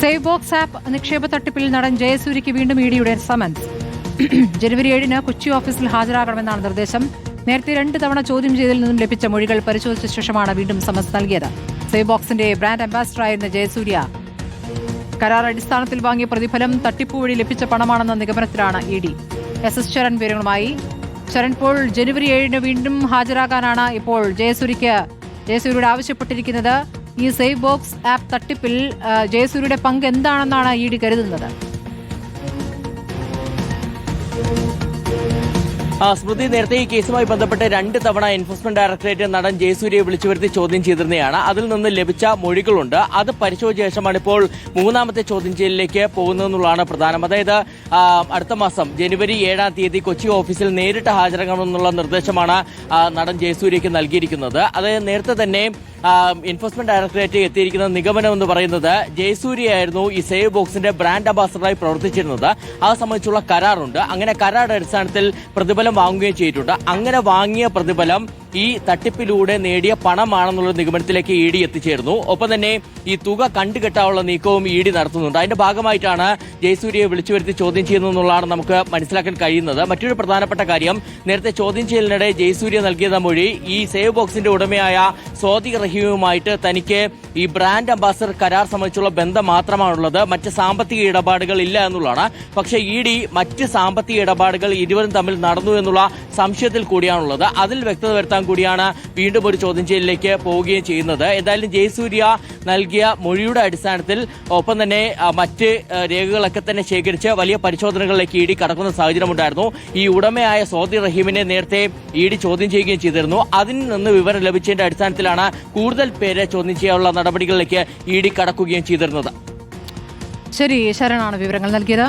Save box app നിക്ഷേപ തട്ടിപ്പിൽ നടൻ ജയസൂര്യയ്ക്ക് വീണ്ടും ഇഡിയുടെ സമൻസ് ജനുവരി ഏഴിന് കൊച്ചി ഓഫീസിൽ ഹാജരാകണമെന്നാണ് നിർദ്ദേശം. നേരത്തെ രണ്ട് തവണ ചോദ്യം ചെയ്തതിൽ നിന്നും ലഭിച്ച മൊഴികൾ പരിശോധിച്ച ശേഷമാണ് വീണ്ടും സമൻസ് നൽകിയത്. സേവ് ബോക്സിന്റെ ബ്രാൻഡ് അംബാസിഡറായിരുന്ന ജയസൂര്യ കരാർ അടിസ്ഥാനത്തിൽ വാങ്ങിയ പ്രതിഫലം തട്ടിപ്പ് വഴി ലഭിച്ച പണമാണെന്ന നിഗമനത്തിലാണ് E D. S. S. Charan വിവരങ്ങളുമായി. ചരൺ പോൾ ജനുവരി ഏഴിന് വീണ്ടും ഹാജരാകാനാണ് ഇപ്പോൾ ജയസൂര്യയ്ക്ക് ജയസൂര്യയുടെ ആവശ്യപ്പെട്ടിരിക്കുന്നത്. ഈ സേവ് ബോക്സ് ആപ്പ് തട്ടിപ്പിൽ ജയസൂര്യയുടെ പങ്ക് എന്താണെന്നാണ് ഇ ഡി കരുതുന്നത്? സ്മൃതി നേരത്തെ ഈ കേസുമായി ബന്ധപ്പെട്ട് രണ്ട് തവണ എൻഫോഴ്സ്മെന്റ് ഡയറക്ടറേറ്റ് നടൻ ജയസൂര്യയെ വിളിച്ചു വരുത്തി ചോദ്യം ചെയ്തിരുന്നതാണ് അതിൽ നിന്ന് ലഭിച്ച മൊഴികളുണ്ട്. അത് പരിശോധിച്ച ശേഷമാണ് ഇപ്പോൾ മൂന്നാമത്തെ ചോദ്യം ചെയ്യലിലേക്ക് പോകുന്നതെന്നുള്ളതാണ് പ്രധാനം. അതായത് അടുത്ത മാസം ജനുവരി ഏഴാം തീയതി കൊച്ചി ഓഫീസിൽ നേരിട്ട് ഹാജരാകണമെന്നുള്ള നിർദ്ദേശമാണ് നടൻ ജയസൂര്യയ്ക്ക് നൽകിയിരിക്കുന്നത്. അത് നേരത്തെ തന്നെ എൻഫോഴ്സ്മെന്റ് ഡയറക്ടറേറ്റ് എത്തിയിരിക്കുന്ന നിഗമനം എന്ന് പറയുന്നത് ജയസൂര്യയായിരുന്നു ഈ സേവ് ബോക്സിന്റെ ബ്രാൻഡ് അംബാസഡറായി പ്രവർത്തിച്ചിരുന്നത്. അത് സംബന്ധിച്ചുള്ള കരാറുണ്ട്. അങ്ങനെ കരാറുടെ അടിസ്ഥാനത്തിൽ പ്രതിഫലം വാങ്ങുകയും ചെയ്തിട്ടുണ്ട്. അങ്ങനെ വാങ്ങിയ പ്രതിഫലം ഈ തട്ടിപ്പിലൂടെ നേടിയ പണമാണെന്നുള്ള നിഗമനത്തിലേക്ക് ഇ ഡി എത്തിച്ചേർന്നു ഒപ്പം തന്നെ ഈ തുക കണ്ടുകെട്ടാനുള്ള നീക്കവും ഇ ഡി നടത്തുന്നുണ്ട്. അതിന്റെ ഭാഗമായിട്ടാണ് ജയസൂര്യയെ വിളിച്ചു വരുത്തി ചോദ്യം ചെയ്യുന്നതെന്നുള്ളതാണ് നമുക്ക് മനസ്സിലാക്കാൻ കഴിയുന്നത്. മറ്റൊരു പ്രധാനപ്പെട്ട കാര്യം നേരത്തെ ചോദ്യം ചെയ്യലിനിടെ ജയസൂര്യ നൽകിയ മൊഴി ഈ സേവ് ബോക്സിന്റെ ഉടമയായ സ്വാതി റഹീമുമായിട്ട് തനിക്ക് ഈ ബ്രാൻഡ് അംബാസഡർ കരാർ സംബന്ധിച്ചുള്ള ബന്ധം മാത്രമാണുള്ളത്. മറ്റ് സാമ്പത്തിക ഇടപാടുകൾ ഇല്ല എന്നുള്ളതാണ്. പക്ഷേ ഇ ഡി മറ്റ് സാമ്പത്തിക ഇടപാടുകൾ ഇരുവരും തമ്മിൽ നടന്നു എന്നുള്ള സംശയത്തിൽ കൂടിയാണുള്ളത്. അതിൽ വ്യക്തത വരുത്താൻ കൂടിയാണ് വീണ്ടും ഒരു ചോദ്യം ചെയ്യലിലേക്ക് പോവുകയും ചെയ്യുന്നത്. എന്തായാലും ജയസൂര്യ നൽകിയ മൊഴിയുടെ അടിസ്ഥാനത്തിൽ ഒപ്പം തന്നെ മറ്റ് രേഖകളൊക്കെ തന്നെ ശേഖരിച്ച് വലിയ പരിശോധനകളിലേക്ക് ഇ ഡി കടക്കുന്ന സാഹചര്യമുണ്ടായിരുന്നു ഈ ഉടമയായ സോദി റഹീമിനെ നേരത്തെ ഇ ഡി ചോദ്യം ചെയ്യുകയും ചെയ്തിരുന്നു. അതിൽ നിന്ന് വിവരം ലഭിച്ചതിന്റെ അടിസ്ഥാനത്തിലാണ് കൂടുതൽ പേരെ ചോദ്യം ചെയ്യാനുള്ള നടപടികളിലേക്ക് ഇ ഡി കടക്കുകയും ചെയ്തിരുന്നത്. ശരി ശരണാണ് വിവരങ്ങൾ നൽകിയത്.